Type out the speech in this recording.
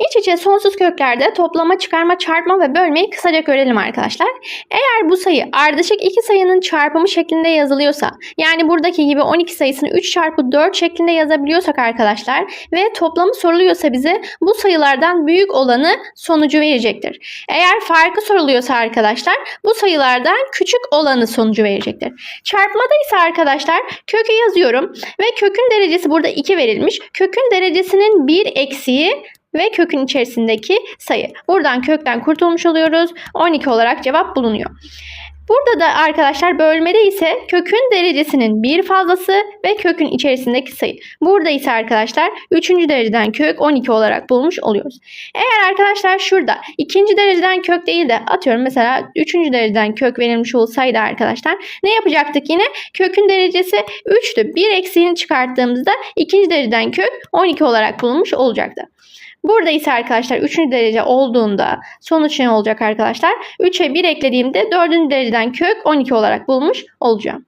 İç içe sonsuz köklerde toplama, çıkarma, çarpma ve bölmeyi kısaca görelim arkadaşlar. Eğer bu sayı ardışık iki sayının çarpımı şeklinde yazılıyorsa, yani buradaki gibi 12 sayısını 3 çarpı 4 şeklinde yazabiliyorsak arkadaşlar ve toplamı soruluyorsa bize bu sayılardan büyük olanı sonucu verecektir. Eğer farkı soruluyorsa arkadaşlar bu sayılardan küçük olanı sonucu verecektir. Çarpmada ise arkadaşlar kökü yazıyorum ve kökün derecesi burada 2 verilmiş. Kökün derecesinin 1 eksiği ve kökün içerisindeki sayı. Buradan kökten kurtulmuş oluyoruz. 12 olarak cevap bulunuyor. Burada da arkadaşlar bölmede ise kökün derecesinin bir fazlası ve kökün içerisindeki sayı. Burada ise arkadaşlar 3. dereceden kök 12 olarak bulmuş oluyoruz. Eğer arkadaşlar şurada ikinci dereceden kök değil de atıyorum mesela 3. dereceden kök verilmiş olsaydı arkadaşlar ne yapacaktık yine? Kökün derecesi 3'tü. Bir eksiğini çıkarttığımızda ikinci dereceden kök 12 olarak bulunmuş olacaktı. Burada ise arkadaşlar 3. derece olduğunda sonuç ne olacak arkadaşlar? 3'e 1 eklediğimde 4. dereceden kök 12 olarak bulmuş olacağım.